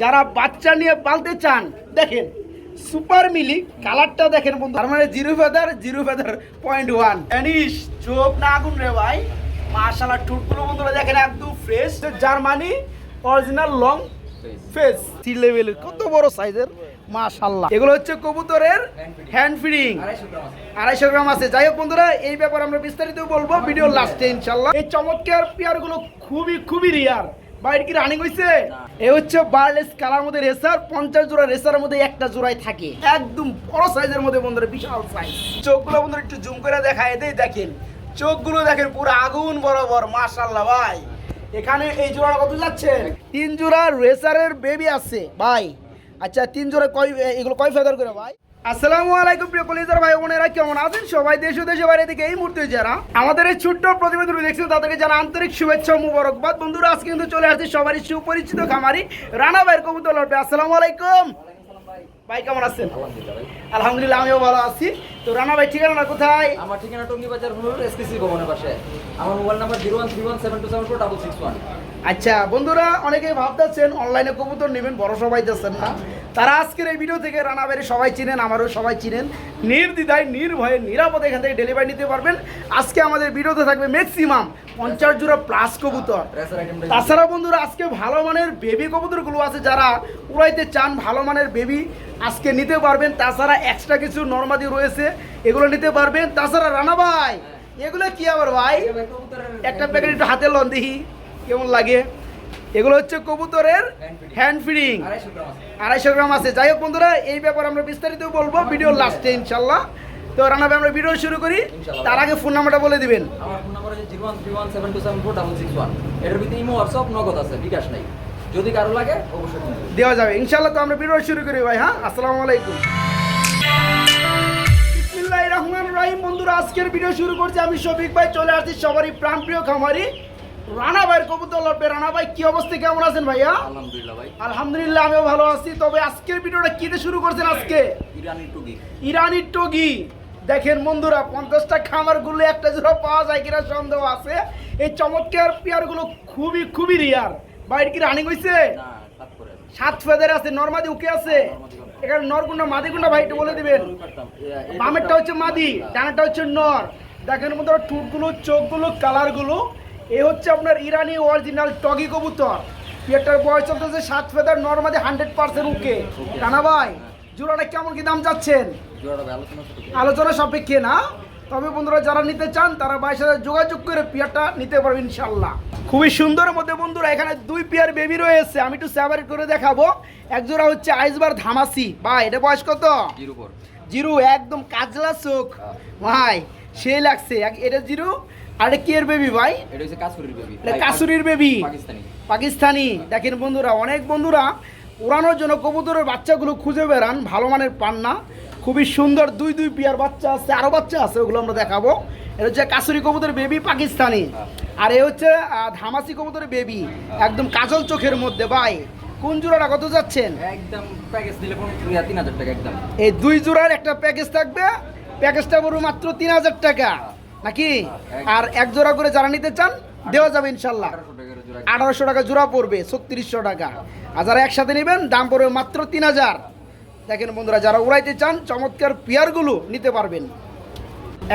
যারা বাচ্চা নিয়ে পালতে চান, দেখেন, সুপার মিলি কালারটা দেখেন বন্ধু। তার মানে zero feather zero feather point one অ্যানিশ চোখ না আগুন রে ভাই। মাশাআল্লাহ, ঠুটগুলো বন্ধুরা দেখেন, একদম fresh Germany original long face C লেভেলের কত বড় সাইজের মাশাআল্লাহ। এগুলো হচ্ছে কবুতরের হ্যান্ড ফিডিং আড়াইশো গ্রাম আছে। যাই হোক বন্ধুরা, এই ব্যাপারে আমরা বিস্তারিত বলব ভিডিও লাস্টে ইনশাল্লাহ এই চমৎকার পেয়ারগুলো খুবই খুবই রিয়ার বাইরে কি রানিং হয়েছে এ হচ্ছে বার্লেস কালার মধ্যে রেসার পঞ্চাশ জোড়া রেসারের মধ্যে একটা জোড়াই থাকে। একদম বড় সাইজের মধ্যে বন্ধুরা, বিশাল সাইজ চোখগুলো বন্ধুরা একটু জুম করে দেখায় দেই দেখেন। চোখগুলো দেখেন, পুরো আগুন বরাবর মাশাল্লাহ ভাই। এখানে এই জোড়াটা কত যাচ্ছে? তিন জোড়া রেসারের বেবি আছে, ভাই। আচ্ছা তিন জোড়া কয় এগুলো কয় ফেদার করে, ভাই? আসসালামু আলাইকুম প্রিয় কলিজার ভাই বোনেরা কেমন আছেন? সবাই দেশ ও দেশে বাইরে থেকে এই মুহূর্তে যারা আমাদের এই ছোট্ট প্রতিবেদন দেখছেন তাদেরকে জানা আন্তরিক শুভেচ্ছা মুবারকবাদ। বন্ধুরা আজকে কিন্তু চলে আসছে সবারই সুপরিচিত খামারি রানা ভাইয়ের কবুতর লড়বে। আসসালামু আলাইকুম। ভাই কেমন আছেন? আলহামদুলিল্লাহ। আমিও ভালো আছি। তো রানা ভাই ঠিকানা কোথায়? আমার ঠিকানা টঙ্গি বাজার হলো এসকেসি ভবনের পাশে। আমার mobile number zero one three one seven two seven four double six one. আচ্ছা বন্ধুরা, অনেকেই ভাবতেছেন অনলাইনে কবুতর নেবেন, বড় সবাই দিচ্ছেন না। তারা আজকের এই ভিডিও থেকে রানাবাড়ি সবাই চিনেন, আমারও সবাই চিনেন। নির্দ্বিধায়, নির্ভয়ে, নিরাপদে এখান থেকে ডেলিভারি নিতে পারবেন। আজকে আমাদের ভিডিওতে থাকবে ম্যাক্সিমাম পঞ্চাশ জোড়া প্লাস কবুতর। তাছাড়া বন্ধুরা, আজকে ভালো মানের বেবি কবুতরগুলো আছে যারা উড়াইতে চান, ভালো মানের বেবি আজকে নিতে পারবেন। তাছাড়া এক্সট্রা কিছু নর্মাদি রয়েছে, এগুলো নিতে পারবেন। তাছাড়া রানা ভাই এগুলো কি আবার ভাই? একটা প্যাকেট একটু হাতে লন দেখি। কেমন লাগে? এগুলো হচ্ছে কবুতরের হ্যান্ড ফিডিং আড়াইশো গ্রাম আছে। যাই হোক বন্ধুরা এই ব্যাপারে আমরা বিস্তারিত বলব ভিডিও লাস্টে ইনশাল্লাহ। তো রানা আমরা ভিডিও শুরু করি। তার আগে ফোন নাম্বারটা বলে দিবেন। আমার ফোন নাম্বার হচ্ছে zero one three one seven two seven four double six one. এটার ভিতরে ইমো হোয়াটসঅ্যাপ নগদ আছে বিকাশ নাই। যদি কারও লাগে অবশ্যই দেওয়া যাবে। ইনশাল্লাহ তো আমরা ভিডিও শুরু করি ভাই হ্যাঁ? আসসালামু আলাইকুম। বিসমিল্লাহির রহমানির রহিম। বন্ধুরা আজকের ভিডিও শুরু করছি আমি শফিক ভাই। চলে আসছি সবারই প্রাণপ্রিয় খামারি রানা ভাইয়ের কবুতর লড়বে। রানা ভাই কি অবস্থা? কেমন আছেন ভাইয়া? আলহামদুলিল্লাহ ভাই। আলহামদুলিল্লাহ আমিও ভালো আছি। তবে আজকের ভিডিওটা কি দিয়ে শুরু করছেন আজকে? ইরানি টুগি। ইরানি টগি। দেখেন বন্ধুরা পঞ্চাশটা খামারগুলো একটা জোড়া পাওয়া যায় কিনা সন্দেহ আছে। এই চমৎকার পেয়ারগুলো খুবই খুবই রিয়ার বাইরে কি রানিং হয়েছে সাত করে আছে। নর্মাদি উকে আছে। এখানে নরগুন্ডা মাদিগুন্ডা ভাই একটু বলে দিবেন। বামেরটা হচ্ছে মাদি ডানাটা হচ্ছে নর। দেখেন বন্ধুরা ঠুটগুলো চোখগুলো কালারগুলো এই হচ্ছে আপনার ইরানি অরিজিনাল টগি কবুতর। পেটার বয়স চলতেছে সাত ফেদার নর্মাদি হান্ড্রেড পার্সেন্ট উকে। রানা ভাই জোড়াটা কেমন কি দাম যাচ্ছেন আলোচনা সাপেক্ষে না? তবে বন্ধুরা যারা নিতে চান তারা বাইশ হাজার যোগাযোগ করে পেয়ারটা নিতে পারবেন ইনশাল্লাহ খুবই সুন্দর মধ্যে বন্ধুরা এখানে দুই পেয়ার বেবি রয়েছে। আমি একটু সেপারেট করে দেখাবো। এক জোড়া হচ্ছে আইসবার ধামাসি। ভাই এটা বয়স কত? জিরো জিরু একদম কাজলা চোখ। ভাই সেই লাগছে। এটা জিরু? আর কি এর বেবি ভাই? এটা হচ্ছে কাসুরির বেবি এটা কাসুরির বেবি পাকিস্তানি। পাকিস্তানি। দেখেন বন্ধুরা অনেক বন্ধুরা উড়ানোর জন্য কবুতরের বাচ্চাগুলো খুঁজে বেড়ান ভালো মানের পান না। খুবই সুন্দর দুই দুই পিয়ার বাচ্চা আছে আরও বাচ্চা আছে ওগুলো আমরা দেখাবো। এটা হচ্ছে কাসুরি কবুতরের বেবি পাকিস্তানি। আর এ হচ্ছে ধামাসি কবুতরের বেবি একদম কাজল চোখের মধ্যে ভাই। কোন জোড়াটা কত যাচ্ছেন? একদম প্যাকেজ দিলে তিন হাজার টাকা একদম। এই দুই জোড়ার একটা প্যাকেজ থাকবে। প্যাকেজটা পড়বে মাত্র তিন হাজার টাকা। নাকি? আর এক জোড়া করে যারা নিতে চান, দেওয়া যাবে ইনশাল্লাহ। আঠারোশো টাকা জোড়া পড়বে, ছত্রিশশো টাকা। আর যারা একসাথে নেবেন, দাম পড়বে মাত্র তিন হাজার। দেখেন বন্ধুরা, যারা উড়াইতে চান, চমৎকার পেয়ারগুলো নিতে পারবেন।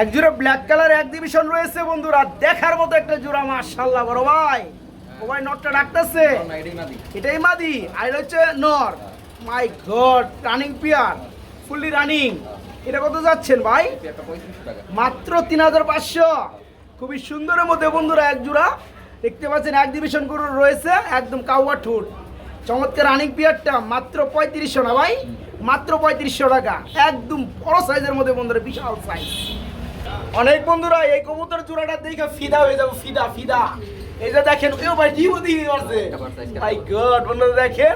এক জোড়া ব্ল্যাক কালার এক ডিভিশন রয়েছে বন্ধুরা, দেখার মতো একটা জোড়া মাশাল্লাহ বড় ভাই। ও ভাই, নটটা ডাকতেছে। এটাই মাদি, আর হচ্ছে নর। My God running pair fully running এটা কত যাচ্ছেন ভাই? মাত্র তিন হাজার পাঁচশো। খুবই সুন্দরের মধ্যে বন্ধুরা এক জোড়া। দেখতে পাচ্ছেন এক ডিভিশন করে রয়েছে একদম কাউয়া ঠোঁট। চমৎকার রানিং পিয়ারটা মাত্র পঁয়ত্রিশশো না ভাই? মাত্র পঁয়ত্রিশশো টাকা। একদম বড় সাইজের মধ্যে বন্ধুরা বিশাল সাইজ অনেক বন্ধুরা এই কবুতর জোড়াটা দেখে ফিদা হয়ে যাব ফিদা ফিদা। এই যে দেখেন কেউ ভাই কি বুদ্ধি করছে মাই গড বন্ধুরা দেখেন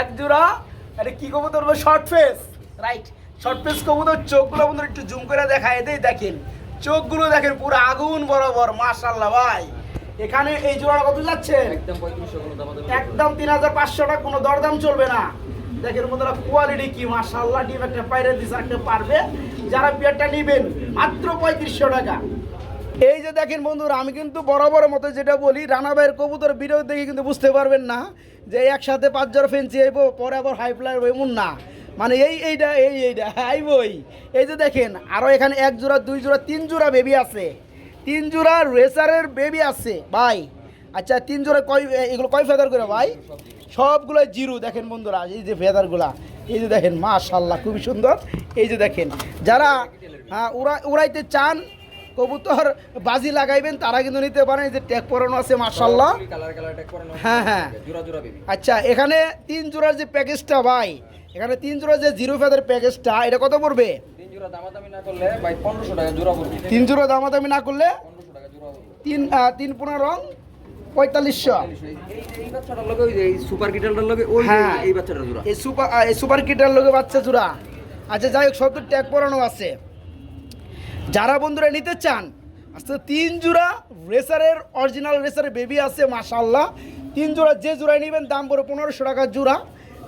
এক জোড়া। এটা কি কবুতর short face right short face কবুতর চোখগুলো বন্ধুরা একটু জুম করে দেখায় এতেই দেখেন। চোখগুলো দেখেন পুরো আগুন বরাবর মাশাল্লাহ ভাই। এখানে এই জোড়াটা কত যাচ্ছে একদম তিন হাজার পাঁচশো টাকা কোনো দরদাম চলবে না। দেখেন বন্ধুরা কোয়ালিটি কি মাশাল্লাহ ডিম একটা পাইরে দিছে একটা পারবে। যারা বিয়ারটা নেবেন মাত্র পঁয়ত্রিশশো টাকা। এই যে দেখেন বন্ধুরা আমি কিন্তু বরাবর মতো যেটা বলি রানা ভাইয়ের কবুতর বিরোধ দেখে কিন্তু বুঝতে পারবেন না যে একসাথে পাঁচ জোড়া ফেন্সি আইব পরে আবার হাই ফ্লাইয়ার এমন না। মানে এই এইটা এই এইটা আইবই। এই যে দেখেন আরও এখানে এক জোড়া দুই জোড়া তিন জোড়া বেবি আছে। তিন জোড়া রেসারের বেবি আছে ভাই। আচ্ছা তিন জোড়া কয় এগুলো কয় ফেদার করে ভাই? সবগুলো জিরু দেখেন বন্ধুরা এই যে ফেদারগুলা এই যে দেখেন মাশাল্লাহ খুবই সুন্দর। এই যে দেখেন যারা হ্যাঁ উড়া উড়াইতে চান কবুতর বাজি লাগাইবেন তারা কিন্তু নিতে পারেন এই যে ট্যাগ পরানো আছে নাও হ্যাঁ, হ্যাঁ। আচ্ছা এখানে তিন জোড়ার যে প্যাকেজটা ভাই এখানে তিন জোড়ার যে জিরো ফেদার প্যাকেজটা এটা কত পড়বে? তিন জোড়া দামাদামি না করলে টাকা তিন জোড়া জোড়া তিন তিন পনেরো রং পঁয়তাল্লিশশো। সুপার কিটালটার লগে হ্যাঁ। এই বাচ্চাটার জোড়া। এই সুপার এই সুপার কিটার লোকে বাচ্চা জোড়া। আচ্ছা যাই হোক ট্যাগ পরানো আছে। যারা বন্ধুরা নিতে চান আচ্ছা তিন জোড়া রেসারের অরিজিনাল রেসারের বেবি আছে মাশাল্লাহ তিন জোড়া যে জোড়ায় নেবেন দাম পড়ে পনেরোশো টাকা জোড়া।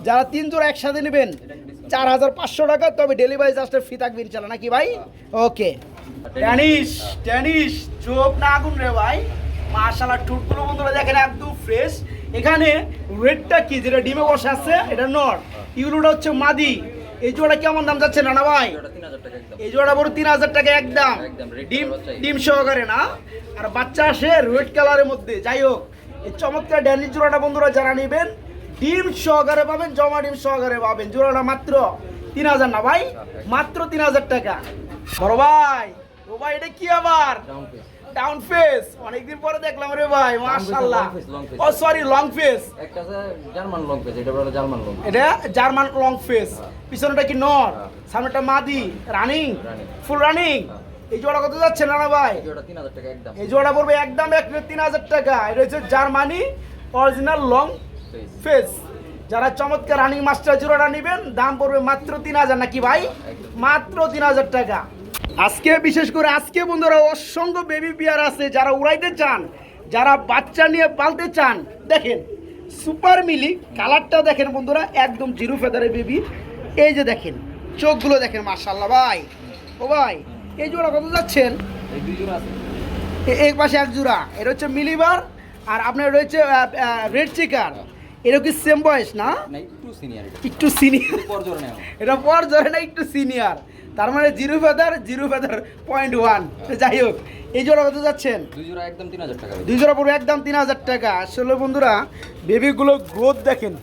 যারা তিন জোড়া একসাথে নেবেন চার হাজার পাঁচশো টাকা তবে ডেলিভারি চার্জটা ফি থাকবে ইনশাল্লাহ নাকি ভাই? ওকে টেনিস টেনিস চোখ না আগুন রে ভাই। মাশাল্লাহ টুটগুলো বন্ধুরা দেখেন একদম ফ্রেশ এখানে রেডটা কি? যেটা ডিমে বসে আছে এটা নর। ইউরোটা হচ্ছে মাদি। এই জোড়া কেমন দাম যাচ্ছে না না ভাই? এই জোড়া বড় তিন হাজার টাকা একদম। একদম, ডিম। ডিম সহকারে না? আর বাচ্চা আসে রেড কালারের মধ্যে। যাই হোক এই চমৎকার ড্যানিশ জোড়াটা বন্ধুরা যারা নেবেন ডিম সহকারে পাবেন জমা ডিম সহকারে পাবেন। জোড়াটা মাত্র তিন হাজার না ভাই? মাত্র তিন হাজার টাকা। বড় ভাই ও ভাই এটা কি আবার? ডাউন ফেস অনেকদিন পরে দেখলাম রে ভাই মাশাআল্লাহ. ও সরি লং ফেস একটা জার্মান লং পেস এটা বলে জার্মান লং এটা জার্মান লং ফেস পিছনেটা কি নর? হ্যাঁ। সামনেটা মাদি। রানিং ফুল রানিং এই জোড়া কত যাচ্ছে নানা ভাই? এই জোড়া পড়বে একদম এক তিন হাজার টাকা। এটা হচ্ছে জার্মানি অরিজিনাল লং। ফেস যারা চমৎকার রানিং মাস্টার জোড়াটা নেবেন দাম পড়বে মাত্র তিন হাজার নাকি ভাই? মাত্র তিন হাজার টাকা। আজকে বিশেষ করে আজকে বন্ধুরা অসংখ্য বেবি বিয়ার আছে যারা উড়াইতে চান যারা বাচ্চা নিয়ে পালতে চান দেখেন সুপার মিলি কালারটা দেখেন বন্ধুরা একদম জিরো ফেদারে বেবি এই যে দেখেন চোখগুলো দেখেন মার্শাল্লাহ ভাই। ও ভাই এই জোড়া কত যাচ্ছেন? এক পাশে এক জোড়া এটা হচ্ছে মিলিবার আর আপনার রয়েছে রেড চিকার এটা কি সেম বয়স না? একটু সিনিয়র এটা। একটু সিনিয়র পর এটা পর ধরে না একটু সিনিয়র তার মানে zero feather zero feather point one যাই হোক এই জোড়া কত যাচ্ছেন? দুই জোড়া একদম তিন হাজার টাকা। দুই জোড়া পড়বে একদম তিন হাজার টাকা। আসলে বন্ধুরা বেবিগুলো গ্রোথ দেখেন।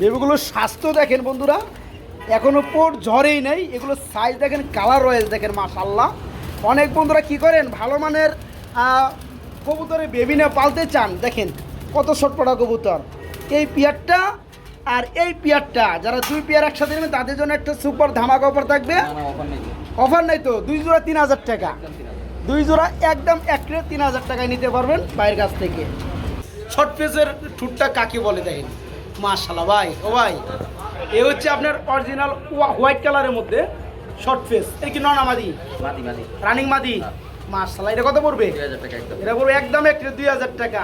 বেবিগুলোর স্বাস্থ্য দেখেন বন্ধুরা। এখনও পোট ঝরেই নেই। এগুলো সাইজ দেখেন কালার রয়েছে দেখেন মাশাল্লাহ অনেক বন্ধুরা কি করেন? ভালো মানের কবুতরে বেবি না পালতে চান। দেখেন কত শটপটা কবুতর। এই পিয়ারটা আর এই পিয়ারটা যারা দুই পেয়ার একসাথে নেবেন তাদের জন্য একটা সুপার ধামাকা অফার থাকবে। অফার নেই তো। দুই জোড়া তিন হাজার টাকা। দুই জোড়া একদম এক রে তিন হাজার টাকায় নিতে পারবেন বাইরের কাছ থেকে। শর্ট পেজের ঠুটটা কাকে বলে দেখেন? মাশাল্লাহ ভাই ও ভাই। এ হচ্ছে আপনার অরিজিনাল হোয়াইট কালারের মধ্যে শর্ট ফেস এই কি ননামাদি মাদি মাদি। রানিং মাদি। মাশাল্লাহ এটা কত পড়বে? এটা পড়বে একদম এক দুই হাজার টাকা।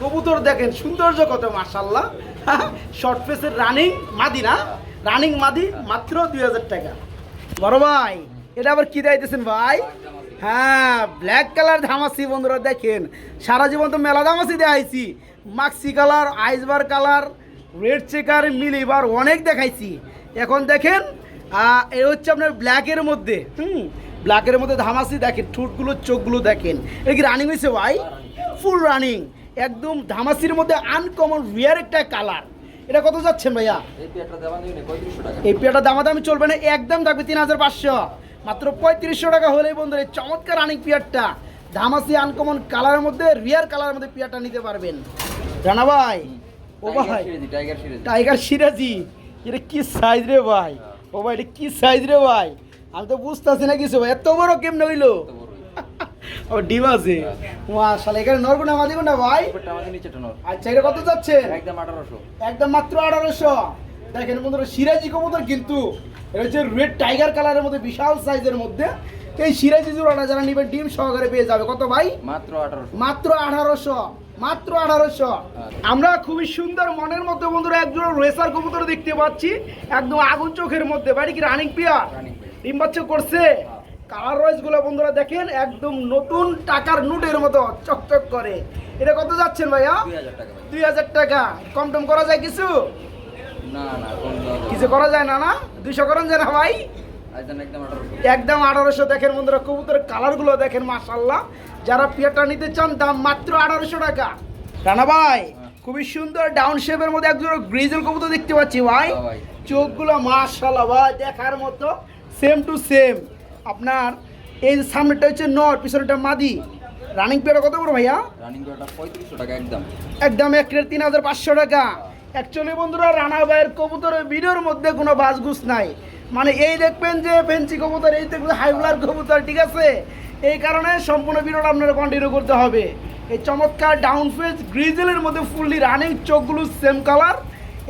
কবুতর দেখেন, সৌন্দর্য কত মাশাল্লাহ শর্ট ফেসের রানিং মাদি না? রানিং মাদি মাত্র দুই হাজার টাকা। বড় ভাই, এটা আবার কি দিতেছেন ভাই? হ্যাঁ ব্ল্যাক কালার ধামাসি বন্ধুরা দেখেন। সারা জীবন তো মেলা ধামাসি দেখাইছি। Maxi colour ice bar colour red checker mealy bar অনেক দেখাইছি। এখন দেখেন এ হচ্ছে আপনার ব্ল্যাকের মধ্যে। হুম ব্ল্যাকের মধ্যে ধামাসি দেখেন, ঠোঁটগুলো, চোখগুলো দেখেন। এটা কি রানিং হয়েছে ভাই? ফুল রানিং একদম ধামাসির মধ্যে আনকমন রিয়ার একটা কালার এটা কত যাচ্ছেন ভাইয়া? এই পেয়ারটা দামাদামি চলবে না একদম থাকবে তিন হাজার পাঁচশো। মাত্র পঁয়ত্রিশশো টাকা হলেই বন্ধুরা এই চমৎকার আনিক পিয়ারটা। ধামাসি আনকমন কালারের মধ্যে রিয়ার কালারের মধ্যে পিয়ারটা নিতে পারবেন। জানা ভাই? ও ভাই। Tiger series. টাইগার সিরাজি। এটা কি সাইজ রে ভাই? ও ভাই এটা কি সাইজ রে ভাই? আমি তো বুঝতেছি না কিছু ভাই এত বড় কেমনে হইল। ও ডিম আছে? মাশাল এখানে নরগুনা মাদি ভাই? উপরটা আমাদের নিচেটা নর আচ্ছা এটা কত যাচ্ছে? একদম আঠারোশো। একদম মাত্র আঠারোশো। দেখেন বন্ধুরা সিরাজি কবুতর কিন্তু এটা হচ্ছে রেড টাইগার কালারের মধ্যে বিশাল সাইজের মধ্যে। এই সিরাজি জোড়াটা যারা নিবেন ডিম সহকারে পেয়ে যাবে। কত ভাই? মাত্র আঠারোশো। মাত্র আঠারোশো মাত্র আঠারোশো। আমরা খুবই সুন্দর মনের মধ্যে বন্ধুরা একজন রেসার কবুতর দেখতে পাচ্ছি একদম আগুন চোখের মধ্যে। বাড়ি কি রানিং রানিং ডিম বাচ্চা করছে? কালার রয়েসগুলো বন্ধুরা দেখেন একদম নতুন টাকার নোটের মতো চকচক করে। এটা কত যাচ্ছেন ভাইয়া? দুই হাজার টাকা কম টম করা যায় কিছু? কিছু করা যায় না না? দুইশো করেন যায় না ভাই? একদম আঠারোশো। দেখেন বন্ধুরা কবুতরের কালারগুলো দেখেন মাশাল্লাহ যারা পিয়ারটা নিতে চান দাম মাত্র আঠারোশো টাকা। রানা ভাই খুবই সুন্দর ডাউন শেপের মধ্যে একজন গ্রিজেল কবুতর দেখতে পাচ্ছি ভাই। হ্যাঁ। চোখগুলো মাশাল্লাহ ভাই দেখার মতো। সেম টু সেম আপনার এই যে সামনেটা হচ্ছে নর পিছনেটা মাদি। রানিং পেয়ারটা কত বড় ভাইয়া? রানিং পঁয়ত্রিশশো টাকা একদম। একদম এক রেট তিন হাজার পাঁচশো টাকা। অ্যাকচুয়ালি বন্ধুরা রানা ভাইয়ের কবুতরের ভিডিওর মধ্যে কোনো বাসগুস নাই। মানে এই দেখবেন যে ফেন্সি কবুতর এই দেখবেন হাইবলার কবুতর ঠিক আছে? এই কারণে সম্পূর্ণ ভিডিওটা আপনারা কন্টিনিউ করতে হবে। এই চমৎকার ডাউন ফেস গ্রিজেলের মধ্যে ফুললি রানিং চোখগুলো সেম কালার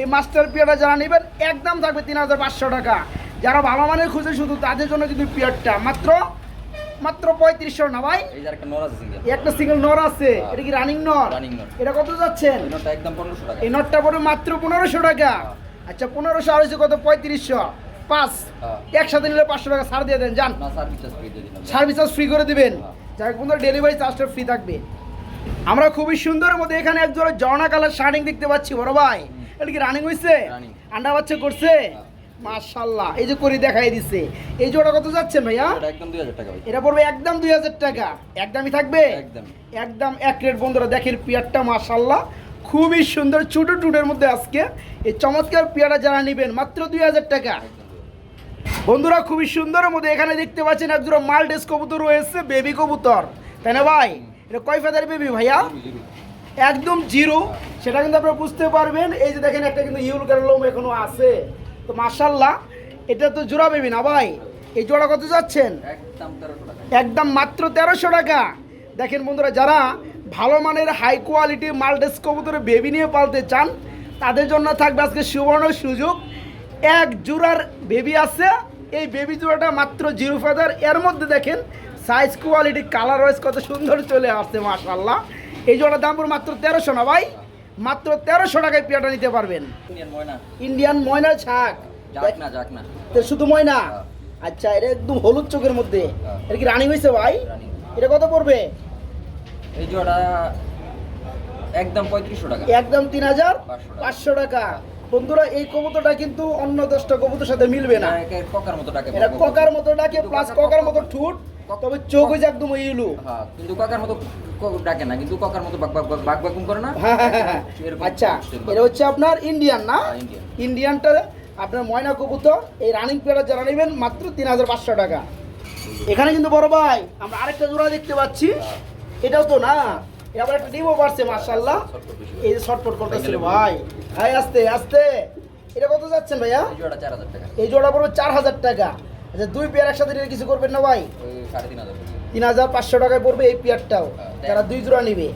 এই মাস্টার পিয়ারটা যারা নেবেন একদম থাকবে তিন হাজার পাঁচশো টাকা। যারা ভালো মানের খুঁজে শুধু তাদের জন্য কিন্তু পিয়ারটা মাত্র মাত্র পঁয়ত্রিশশো না ভাই? একটা সিঙ্গেল নর আছে। এটা কি রানিং নর। এটা কত যাচ্ছেন? এই নটটা পড়বে মাত্র পনেরোশো টাকা। আচ্ছা পনেরোশো আর হচ্ছে কত? পঁয়ত্রিশশো। পাঁচ। হ্যাঁ। একসাথে নিলে পাঁচশো টাকা ছাড় দিয়ে দেন যান। সার্ভিস চার্জ ফ্রি করে দিবেন। হ্যাঁ। যাই হোক ডেলিভারি চার্জটা ফ্রি থাকবে। আমরা খুবই সুন্দর মধ্যে এখানে এক জোড়া জর্না কালার শার্টিং দেখতে পাচ্ছি বড় ভাই। এটা কি রানিং হয়েছে আন্ডা বাচ্চা করছে? মাশাল্লাহ এই যে করে দেখাই দিছে। এই জোড়া কত যাচ্ছেন ভাইয়া? এটা একদম দুই হাজার টাকা ভাই। এটা পড়বে একদম দুই হাজার টাকা। একদমই থাকবে? একদম। একদম এক রেট বন্ধুরা দেখেন পিয়ারটা মাশাল্লাহ খুবই সুন্দর ছোট টুটের মধ্যে আজকে। এই চমৎকার পিয়ারটা যারা নেবেন মাত্র দুই হাজার টাকা। বন্ধুরা খুবই সুন্দর মধ্যে এখানে দেখতে পাচ্ছেন একজোড়া মালডেস কবুতর রয়েছে বেবি কবুতর। তাই না ভাই? এটা কয় ফেদার বেবি ভাইয়া? একদম জিরো। সেটা কিন্তু আপনারা বুঝতে পারবেন। এই যে দেখেন একটা কিন্তু ইউল কালার লোম এখনও আছে। তো মাশাল্লাহ এটা তো জোড়া বেবি না ভাই? এই জোড়া কত যাচ্ছেন? একদম একদম মাত্র তেরোশো টাকা। দেখেন বন্ধুরা যারা ভালো মানের হাই কোয়ালিটি মাল্টেস কবুতরে বেবি নিয়ে পালতে চান তাদের জন্য থাকবে আজকে সুবর্ণ সুযোগ। এক জোড়ার বেবি আছে এই বেবি জোড়াটা মাত্র জিরো ফেদার। এর মধ্যে দেখেন সাইজ কোয়ালিটি কালার ওয়াইজ কত সুন্দর চলে আসছে মাশাল্লাহ এই জোড়ার দাম মাত্র তেরোশো না ভাই? মাত্র তেরোশো টাকায় পেয়াটা নিতে পারবেন। ইন্ডিয়ান ময়না। তো শুধু ময়না? হ্যাঁ। আচ্ছা এটা একদম হলুদ চোখের মধ্যে। হ্যাঁ। এটা কি রানিং হয়েছে ভাই? এটা কত পড়বে? এই জোড়া একদম পঁয়ত্রিশশো টাকা। একদম তিন হাজার পাঁচশো টাকা। বন্ধুরা এই কবুতরটা কিন্তু অন্য দশটা কবুতর সাথে মিলবে না। ককার মতো টাকা এটা ককার মতো ডাকে প্লাস ককার মতো ঠুট তবে চোখ হয়েছে একদম ইলু। হ্যাঁ কিন্তু ককার মতো ডাকে না কিন্তু ককার মতো বাক বাক বাক বাক বাকুম করে না। হ্যাঁ, হ্যাঁ, হ্যাঁ। আচ্ছা এটা হচ্ছে আপনার ইন্ডিয়ান না? ইন্ডিয়ানটা আপনার ময়না কবুতর এই রানিং পেয়ারা যারা নেবেন মাত্র তিন হাজার পাঁচশো টাকা। এখানে কিন্তু বড় ভাই আমরা আরেকটা জোড়া দেখতে পাচ্ছি। এটাও তো না? আবার একটা ডিমও পারছে মার্শাল্লাহ এই যে শর্টপট করতেছিল ভাই। ভাই আস্তে আস্তে। এটা কত যাচ্ছেন ভাইয়া? এই জোড়া চার হাজার টাকা। এই জোড়া পড়বে চার হাজার টাকা। আচ্ছা দুই পেয়ার একসাথে কিছু করবেন না ভাই? সাড়ে তিন হাজার। টাকা। তিন হাজার পাঁচশো টাকায় পড়বে এই পেয়ারটাও। যারা দুই জোড়া নিবে।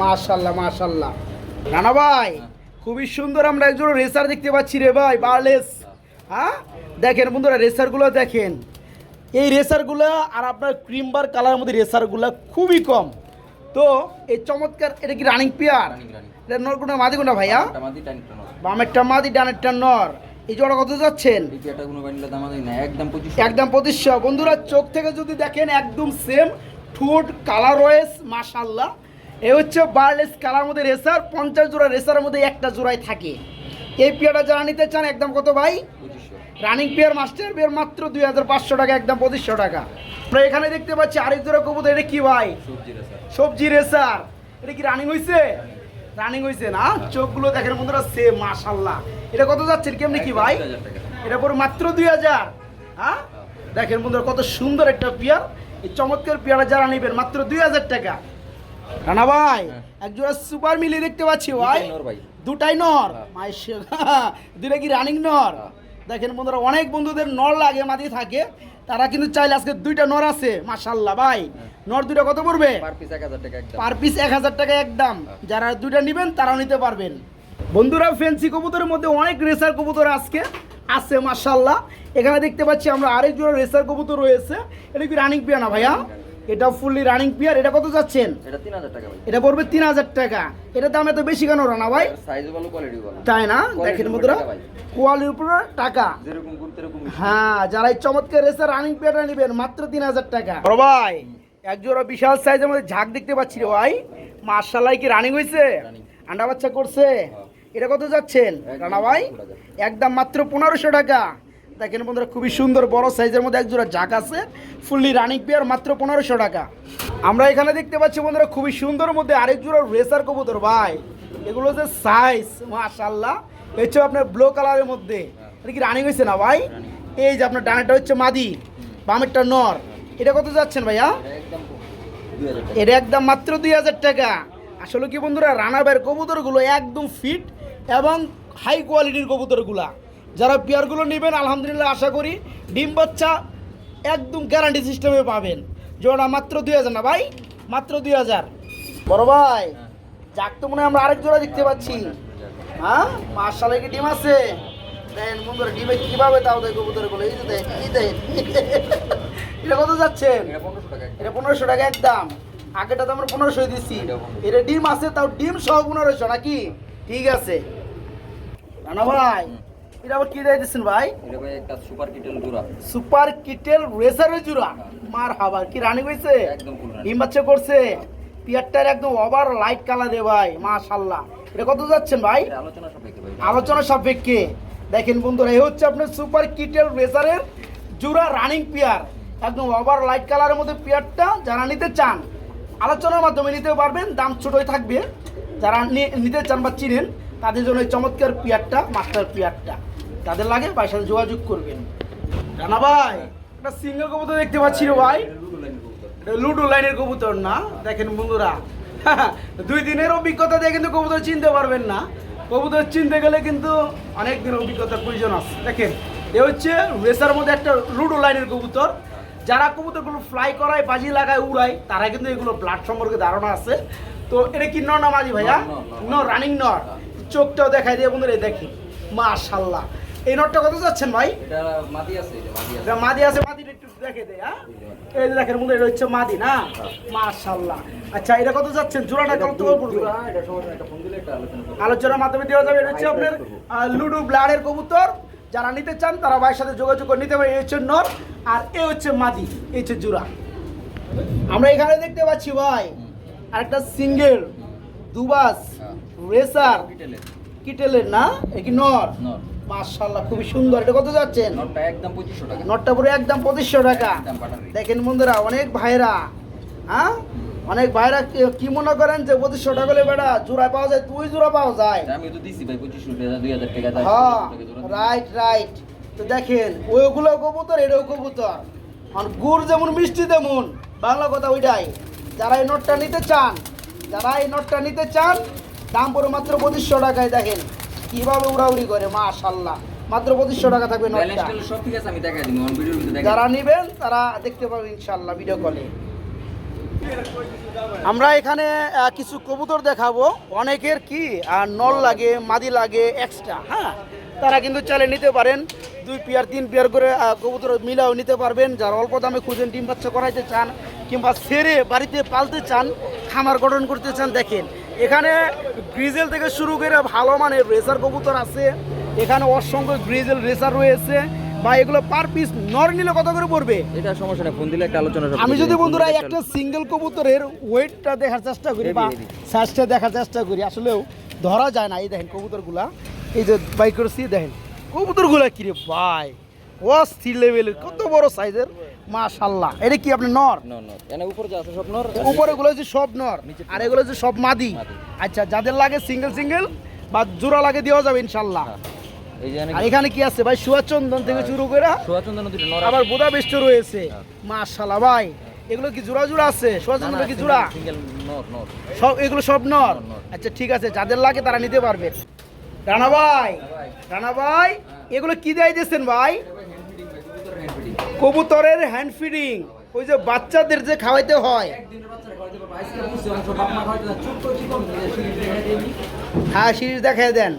মাশাল্লাহ মাশাল্লাহ। রানা ভাই খুবই সুন্দর আমরা একজন রেসার দেখতে পাচ্ছি রে ভাই বারলেস। হ্যাঁ? দেখেন বন্ধুরা রেসারগুলো দেখেন। এই রেসারগুলো আর আপনার ক্রিম বার কালারের মধ্যে রেসারগুলো খুবই কম। তো এই চমৎকার এটা কি রানিং পেয়ার এটা মাদি কোনা ভাইয়া? টামাদি টাইম টানো বামেরটা মাদি ডানেরটা নর। এই জোড়া কত যাচ্ছেন? একদম পঁচিশ প্রতিষ্ঠা বন্ধুরা চোখ থেকে যদি দেখেন একদম সেম ঠোঁট কালার রয়েস মাশাল্লাহ এ হচ্ছে বার্লেস কালার মধ্যে রেসার পঞ্চাশ জোড়া রেসারের মধ্যে একটা জোড়ায় থাকে। এই পেয়ারটা যারা নিতে চান একদম কত ভাই? রানিং পেয়ার মাস্টার পেয়ার মাত্র দুই হাজার পাঁচশো টাকা একদম পঁচিশশো টাকা। আমরা এখানে দেখতে পাচ্ছি আরেক জোড়া কবুতর এটা কি ভাই? রেসার সবজি রেসার এটা কি রানিং হয়েছে রানিং হয়েছে না? চোখগুলো দেখেন বন্ধুরা সেম মাশাল্লাহ এটা কত যাচ্ছে? কেমনি কি ভাই? এটা পরে মাত্র দুই হাজার। হ্যাঁ? দেখেন বন্ধুরা কত সুন্দর একটা পেয়ার। এই চমৎকার পেয়ারা যারা নেবেন মাত্র দুই হাজার টাকা। রানা ভাই হ্যাঁ। একজোড়া সুপার মিলি দেখতে পাচ্ছি ভাই। দুটাই নর? হ্যাঁ। মাইশে দুটা কি রানিং নর? হ্যাঁ। দেখেন বন্ধুরা অনেক বন্ধুদের নর লাগে মাটি থাকে। তারা কিন্তু চাইলে আজকে দুইটা নর আছে মাশাল্লাহ ভাই। হ্যাঁ। নর দুইটা কত পড়বে? পার পিস এক হাজার টাকা একদম। একদম। যারা দুইটা নেবেন তারাও নিতে পারবেন। বন্ধুরা ফেন্সি কবুতরের মধ্যে অনেক রেসার কবুতর আজকে আছে মাশাল্লাহ এখানে দেখতে পাচ্ছি আমরা আরেকজন জোড়া রেসার কবুতর রয়েছে। এটা কি রানিক বিয়ানা ভাইয়া? এটা ফুললি রানিং পিয়ার এটা কত যাচ্ছেন? এটা তিন হাজার টাকা ভাই। এটা পড়বে তিন হাজার টাকা। এটা দাম এত বেশি কেন রানা ভাই? সাইজও ভালো কোয়ালিটি ভালো তাই না? দেখেন বন্ধুরা কোয়ালিটির উপর টাকা। যেরকম ঘুরতে এরকম হ্যাঁ যারা এই চমৎকার রেসার রানিং পেয়ারটা নেবেন মাত্র তিন হাজার টাকা। বড় ভাই এক জোড়া বিশাল সাইজের মধ্যে ঝাঁক দেখতে পাচ্ছি রে ভাই। মার্শাল্লাহ কি রানিং হয়েছে। আন্ডা বাচ্চা করছে? এটা কত যাচ্ছেন রানা ভাই? একদম মাত্র পনেরোশো টাকা। দেখেন বন্ধুরা, খুবই সুন্দর বড় সাইজের মধ্যে এক জোড়া ঝাঁক আছে, ফুললি রানিং পেয়ার মাত্র পনেরোশো টাকা। আমরা এখানে দেখতে পাচ্ছি বন্ধুরা, খুবই সুন্দর মধ্যে আরেক জোড়া রেসার কবুতর, ভাই। এগুলো যে সাইজ মাশাল্লাহ হচ্ছে আপনার ব্লু কালারের মধ্যে। এটা কি রানিং হয়েছে না, ভাই? এই যে আপনার ডানাটা হচ্ছে মাদি, বামেরটা নর। এটা কত যাচ্ছেন ভাইয়া? এটা একদম মাত্র দুই হাজার টাকা। আসলে কি বন্ধুরা রানাবের কবুতরগুলো একদম ফিট এবং হাই কোয়ালিটির কবুতরগুলা। যারা পেয়ারগুলো নেবেন আলহামদুলিল্লাহ আশা করি ডিম বাচ্চা একদম গ্যারান্টি সিস্টেমে পাবেন। জোড়া মাত্র দুই হাজার না ভাই? মাত্র দুই হাজার। বড় ভাই যাক তো মনে হয় আমরা আরেক জোড়া দেখতে পাচ্ছি। হ্যাঁ? মার্শালে কি ডিম আছে। ডিমে কীভাবে তাও দেয় কবুতরগুলো এই যে দেখ এই দেখ। এটা কত যাচ্ছেন? এটা পনেরোশো টাকা একদম। আগেটা তো আমরা পনেরোশো দিচ্ছি এটা এটা ডিম আছে তাও ডিম সহ পনেরোশো নাকি? ঠিক আছে। রানা ভাই এটা আবার কি দিয়ে দিচ্ছেন ভাই? এটা ভাই একটা সুপার কিটেল জোড়া। সুপার কিটেল রেসারের জুড়া। মার হাবার কি রানি হয়েছে একদম। ডিম বাচ্চা করছে। পিয়ারটার একদম ওভার লাইট কালার দে ভাই মাশাল্লাহ এটা কত যাচ্ছেন ভাই? আলোচনা সাপেক্ষে ভাই। আলোচনা সাপেক্ষে। দেখেন বন্ধুরা এই হচ্ছে আপনার সুপার কিটেল রেসারের জুরা রানিং পিয়ার। একদম ওভার লাইট কালারের মধ্যে পিয়ারটা যারা নিতে চান আলোচনার মাধ্যমে নিতে পারবেন। দাম ছোটই থাকবে। যারা নিতে চান বা চিনেন তাদের জন্য এই চমৎকার পিয়ারটা মাস্টার পিয়ারটা। তাদের লাগে ভাইয়ের সাথে যোগাযোগ করবেন। রানা ভাই একটা সিঙ্গেল কবুতর দেখতে পাচ্ছি রে ভাই লুডো লাইনের কবুতর না দেখেন বন্ধুরা। দুই দিনের অভিজ্ঞতা দিয়ে কিন্তু কবুতর চিনতে পারবেন না। কবুতর চিনতে গেলে কিন্তু অনেক দিনের অভিজ্ঞতার প্রয়োজন আছে। দেখেন এ হচ্ছে রেসার মধ্যে একটা লুডো লাইনের কবুতর। যারা কবুতরগুলো ফ্লাই করায় বাজি লাগায় উড়ায় তারা কিন্তু এগুলো ব্লাড সম্পর্কে ধারণা আছে। তো এটা কি নর না মাঝি ভাইয়া? ন রানিং নর। চোখটাও দেখাই দিয়ে বন্ধুরা এই দেখি মাশাল্লাহ এই নটটা কত যাচ্ছেন ভাই? এটা মাটি আছে এটা মাটি আছে মাদি একটু দেখে দে হ্যাঁ? এই দেখেন মধ্যে এটা হচ্ছে মাদি না? মাশাল্লাহ আচ্ছা এটা কত যাচ্ছেন? জোড়াটা কত পড়বে? এটা সমস্যা নাই, ফোন দিলে একটা আলোচনা আলোচনার মাধ্যমে দেওয়া যাবে এটা হচ্ছে আপনার লুডু ব্লাডের কবুতর। যারা নিতে চান তারা ভাইয়ের সাথে যোগাযোগ করে নিতে পারে এই হচ্ছে নর আর এ হচ্ছে মাদি এই হচ্ছে জোড়া। আমরা এখানে দেখতে পাচ্ছি ভাই আরেকটা সিঙ্গেল দুবাস হ্যাঁ। রেসার কিটেলের। কিটেলের না? এ কি নর? নর। মাশাল্লাহ খুবই সুন্দর। এটা কত যাচ্ছেন? নটটা একদম পঁচিশশো টাকা। নটটা পুরো একদম পঁচিশশো টাকা। দেখেন বন্ধুরা অনেক ভাইরা হ্যাঁ? অনেক ভাইরা কি- মনে করেন যে পঁচিশশো টাকা হলে বেটা জোড়া পাওয়া যায়? তুই জোড়া পাওয়া যায়। আমি তো দিছি ভাই পঁচিশশো টাকা দুই হাজার টাকা হ্যাঁ 2500। রাইট রাইট তো দেখেন ওইগুলো কবুতর এটাও কবুতর। আর গুড় যেমন মিষ্টি তেমন বাংলা কথা ওইটাই। যারা এই নোটটা নিতে চান যারা এই নোটটা নিতে চান দাম পড়ে মাত্র পঁচিশশো টাকায় দেখেন। কীভাবে উড়াউড়ি করে? মাশাল্লাহ মাত্র পঁচিশশো টাকা থাকবে যারা নেবেন তারা দেখতে পাবেন ইনশাল্লাহ ভিডিও কলে আমরা এখানে কিছু কবুতর দেখাবো। অনেকের কি আর নল লাগে মাদি লাগে এক্সট্রা হ্যাঁ? তারা কিন্তু চালে নিতে পারেন। দুই পেয়ার তিন পেয়ার করে কবুতর মিলাও নিতে পারবেন। যারা অল্প দামে খুঁজেন ডিম বাচ্চা করাইতে চান কিংবা সেরে বাড়িতে পালতে চান খামার গঠন করতে চান দেখেন। এখানে গ্রিজেল থেকে শুরু করে ভালো মানের রেসার কবুতর আছে। এখানে অসংখ্য গ্রিজেল রেসার রয়েছে। বা এগুলো পার পিস নর নিলে কত করে পড়বে? এটা সমস্যা নেই ফোন দিলে একটা আলোচনা আমি যদি বন্ধুরা একটা সিঙ্গেল কবুতরের ওয়েটটা দেখার চেষ্টা করি বা। সাইজটা দেখার চেষ্টা করি আসলেও ধরা যায় না। এই দেখেন কবুতরগুলা। এই যে বাইক করেছি দেখেন। কবুতরগুলা কি রে ভাই? অস্থির লেভেলের কত বড় সাইজের মাশাল্লাহ এটা কি আপনি নর. উপরে যা আছে সব নর উপরে গুলো হচ্ছে সব নর আর এগুলো হচ্ছে সব মাদি। আচ্ছা যাদের লাগে সিঙ্গেল সিঙ্গেল বা জোড়া লাগে দেওয়া যাবে ইনশাল্লাহ হ্যাঁ। যে আর এখানে কি আছে ভাই? সুয়াচন্দন থেকে শুরু করে আবার বোদা বেষ্ট রয়েছে। হ্যাঁ। মাশাল্লাহ ভাই। এগুলো কি জোড়া জোড়া আছে? সুয়াচন্দন কি জোড়া? সব এগুলো সব নর। আচ্ছা ঠিক আছে যাদের লাগে তারা নিতে পারবে। রানা ভাই রানা ভাই। এগুলো কি দেয় দিয়েছেন ভাই? কবুতরের হ্যান্ড ফিডিং ওই যে বাচ্চাদের যে খাওয়াইতে হয়। হ্যাঁ সিরিজ দেখাই দেন।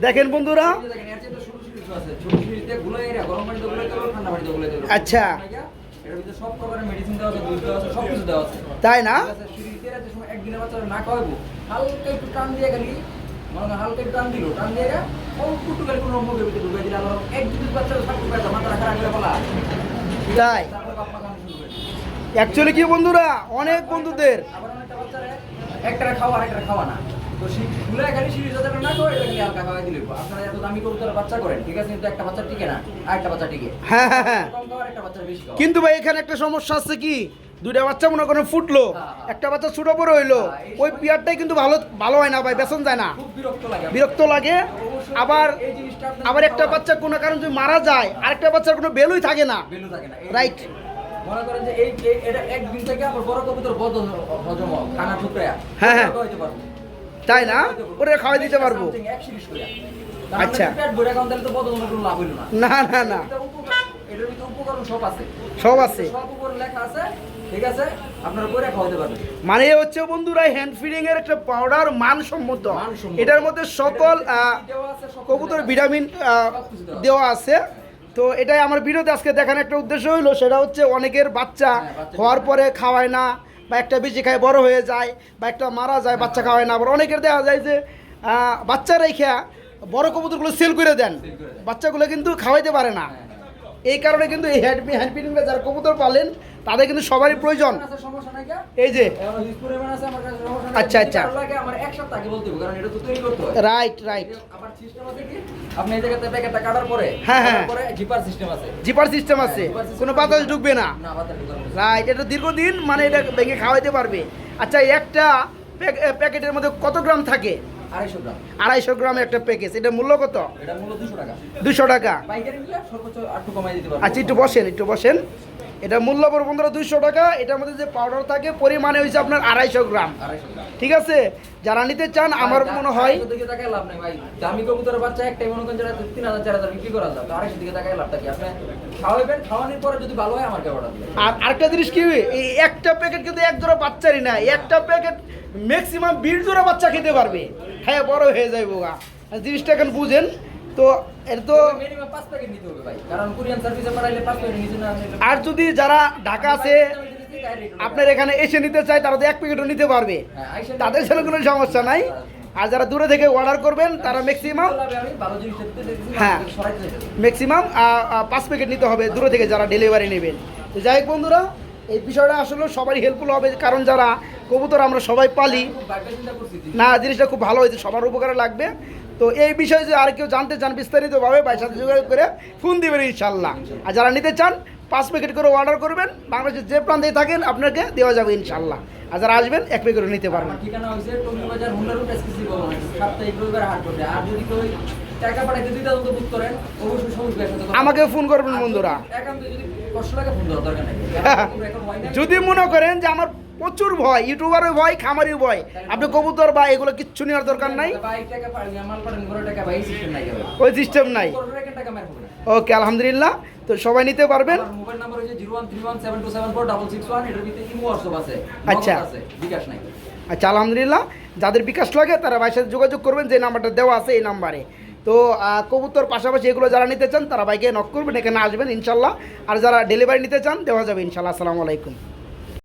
দেখেন বন্ধুরা। আচ্ছা। তাই না? হালকা তাই। করে। অ্যাকচুয়ালি কি বন্ধুরা? অনেক বন্ধুদের। একটা খাওয়া খাওয়া না। তো ভুলে খালি সিঁড়ি যাতে না খাওয়া এটা খালি হালকা খাওয়াই দিলে আপনারা এত দামি কবুতরের বাচ্চা করেন ঠিক আছে? কিন্তু একটা বাচ্চা টিকে না আর একটা বাচ্চা টিকে। হ্যাঁ হ্যাঁ হ্যাঁ। কিন্তু ভাই এখানে একটা সমস্যা আছে কি? দুইটা বাচ্চা মনে করেন ফুটলো হ্যাঁ। একটা বাচ্চা ছুটো পরে হইল হ্যাঁ, ওই পিয়ারটাই কিন্তু ভালো ভালো হয় না ভাই বেতন যায় না। বিরক্ত লাগে আবার আবার একটা বাচ্চা কোনো কারণ যদি মারা যায় আরেকটা বাচ্চার কোনো বেলুই থাকে না। ভ্যালু থাকে না। এই- Right. মনে করেন যে এই এই- এটা একদিন থেকে আবার বড় কবুতর বদ হজম খানা টুকরা হ্যাঁ, হ্যাঁ। তাই না? ওরে খাওয়াই দিতে পারব। কারণ আচ্ছা। না। না না সব আছে। সব আছে। সব উপরে লেখা আছে। ঠিক আছে? আপনারা করে খাওয়াতে পারবেন। মানে হচ্ছে বন্ধুরা হ্যান্ড ফিডিং এর একটা পাউডার মানসম্মত। এটার মধ্যে সকল কবুতর ভিটামিন দেওয়া আছে। তো এটাই আমার ভিডিওতে আজকে দেখানোর একটা উদ্দেশ্য হলো সেটা হচ্ছে অনেকের বাচ্চা হ্যাঁ, হওয়ার পরে। খাওয়ায় না বা একটা বেশি খায় বড় হয়ে যায় বা একটা মারা যায় বাচ্চা খাওয়ায় না। আবার অনেকের দেখা যায় যে বাচ্চা রেখে বড় কবুতরগুলো সেল করে দেন। বাচ্চাগুলো কিন্তু খাওয়াইতে পারে না। হ্যাঁ, এই কারণে কিন্তু এই হ্যান্ড হ্যান্ড ফিডিংটা যারা কবুতর পালেন তাদের কিন্তু সবারই প্রয়োজন? এই যে। আচ্ছা, আচ্ছা। হয়। রাইট রাইট হ্যাঁ, হ্যাঁ। জিপার সিস্টেম আছে আছে জিপার system কোনো। বাতাস ঢুকবে না। রাইট এটা দীর্ঘদিন মানে এটা ভেঙে খাওয়াইতে পারবে আচ্ছা একটা প্যাক- প্যাকেটের মধ্যে কত গ্রাম থাকে আড়াইশো গ্রামের একটা প্যাকেজ এটা মূল্য কত? দুশো টাকা। আচ্ছা একটু বসেন একটু বসেন। এটা মূল্য পড়বে বন্ধুরা দুইশো টাকা। এটার মধ্যে যে পাউডার থাকে পরিমাণে হয়েছে আপনার আড়াইশো গ্রাম। ঠিক আছে? যারা নিতে চান আমার মনে হয় লাভ দামি কবুতরের বাচ্চা একটাই মনে করেন যেটা তিন হাজার চার হাজার বিক্রি করা দিকে আপনি খাওয়াবেন খাওয়ানোর পরে যদি ভালো হয় অর্ডার আর আরেকটা জিনিস কি এই একটা প্যাকেট কিন্তু এক জোড়া বাচ্চারই না। একটা প্যাকেট ম্যাক্সিমাম বিশ জোড়া বাচ্চা খেতে পারবে। হ্যাঁ বড় হয়ে যায় বোগা আর জিনিসটা এখন বুঝেন তো এটা তো আর যদি যারা ঢাকা আছে আপনার এখানে এসে নিতে চায় তারা তো এক প্যাকেটও নিতে পারবে। তাদের জন্য কোনো সমস্যা নাই। আর যারা দূরে থেকে অর্ডার করবেন তারা ম্যাক্সিমাম হ্যাঁ। ম্যাক্সিমাম পাঁচ প্যাকেট নিতে হবে দূরে থেকে যারা ডেলিভারি নেবেন। তো যাই হোক বন্ধুরা এই বিষয়টা আসলে সবারই হেল্পফুল হবে কারণ যারা কবুতর আমরা সবাই পালি। না জিনিসটা খুব ভালো হয়েছে সবার উপকারে লাগবে। তো এই বিষয়ে যদি আর কেউ জানতে চান বিস্তারিতভাবে ভাইয়ের সাথে যোগাযোগ করে ফোন দিবেন ইনশাল্লাহ আর যারা নিতে চান পাঁচ প্যাকেট করে অর্ডার করবেন। বাংলাদেশের যে প্রান্তে থাকেন আপনাকে দেওয়া যাবে ইনশাল্লাহ আর যারা আসবেন এক প্যাকেট করে নিতে পারবেন। আমাকে ফোন করবেন বন্ধুরা। যদি মনে করেন যে আমার প্রচুর ভয় ইউটিউবারের ভয় খামারির ভয়। আপনি কবুতর বা এগুলো কিচ্ছু নেওয়ার দরকার নাই। ওই সিস্টেম নাই। ওকে আলহামদুলিল্লাহ। তো সবাই নিতে পারবেন। মোবাইল নাম্বার হচ্ছে zero one three one seven two seven four double six one এটার ভিতরে ইমো হোয়াটসঅ্যাপ আছে। আচ্ছা। বিকাশ নাই। আচ্ছা আলহামদুলিল্লাহ। যাদের বিকাশ লাগে তারা ভাইয়ের সাথে যোগাযোগ করবেন যে নাম্বারটা দেওয়া আছে এই নাম্বারে। তো কবুতর পাশাপাশি এগুলো যারা নিতে চান তারা বাইকে নক করবেন এখানে আসবেন ইনশাল্লাহ। আর যারা ডেলিভারি নিতে চান দেওয়া যাবে ইনশাল্লাহ। আসসালামু আলাইকুম।